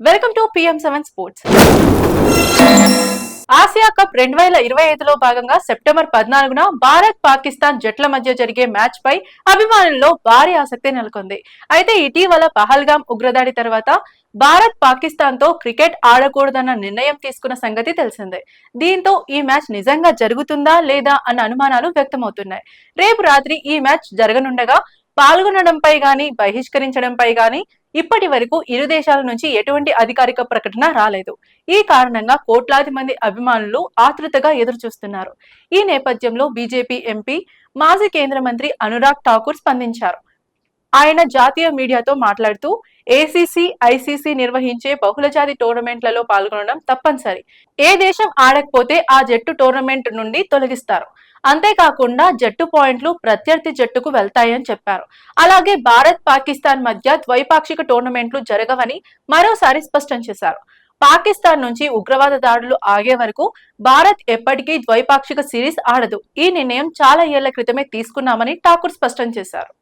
Welcome to PM seven sports. Asia cup రెండు వేల ఇరవై ఐదులో భాగంగా సెప్టెంబర్ పద్నాలుగున భారత్ పాకిస్తాన్ జట్ల మధ్య జరిగే మ్యాచ్ పై అభిమానుల్లో భారీ ఆసక్తి నెలకొంది. అయితే ఇటీవల పహల్గాం ఉగ్రదాడి తర్వాత భారత్ పాకిస్తాన్తో క్రికెట్ ఆడకూడదన్న నిర్ణయం తీసుకున్న సంగతి తెలిసిందే. దీంతో ఈ మ్యాచ్ నిజంగా జరుగుతుందా లేదా అన్న అనుమానాలు వ్యక్తమవుతున్నాయి. రేపు రాత్రి ఈ మ్యాచ్ జరగనుండగా పాల్గొనడంపై గాని బహిష్కరించడంపై గాని ఇప్పటి వరకు ఇరు దేశాల నుంచి ఎటువంటి అధికారిక ప్రకటన రాలేదు. ఈ కారణంగా కోట్లాది మంది అభిమానులు ఆతృతగా ఎదురు చూస్తున్నారు ఈ నేపథ్యంలో బీజేపీ ఎంపీ మాజీ కేంద్ర మంత్రి అనురాగ్ ఠాకూర్ స్పందించారు. ఆయన జాతీయ మీడియాతో మాట్లాడుతూ ఏసీసీ ఐసీసీ నిర్వహించే బహుళజాతి టోర్నమెంట్లలో పాల్గొనడం తప్పనిసరి. ఏ దేశం ఆడకపోతే ఆ జట్టు టోర్నమెంట్ నుండి తొలగిస్తారు. అంతేకాకుండా జట్టు పాయింట్లు ప్రత్యర్థి జట్టుకు వెళ్తాయని చెప్పారు. అలాగే భారత్ పాకిస్తాన్ మధ్య ద్వైపాక్షిక టోర్నమెంట్లు జరగవని మరోసారి స్పష్టం చేశారు. పాకిస్తాన్ నుంచి ఉగ్రవాద దాడులు ఆగే వరకు భారత్ ఎప్పటికీ ద్వైపాక్షిక సిరీస్ ఆడదు. ఈ నిర్ణయం చాలా ఏళ్ళ క్రితమే తీసుకున్నామని ఠాకూర్ స్పష్టం చేశారు.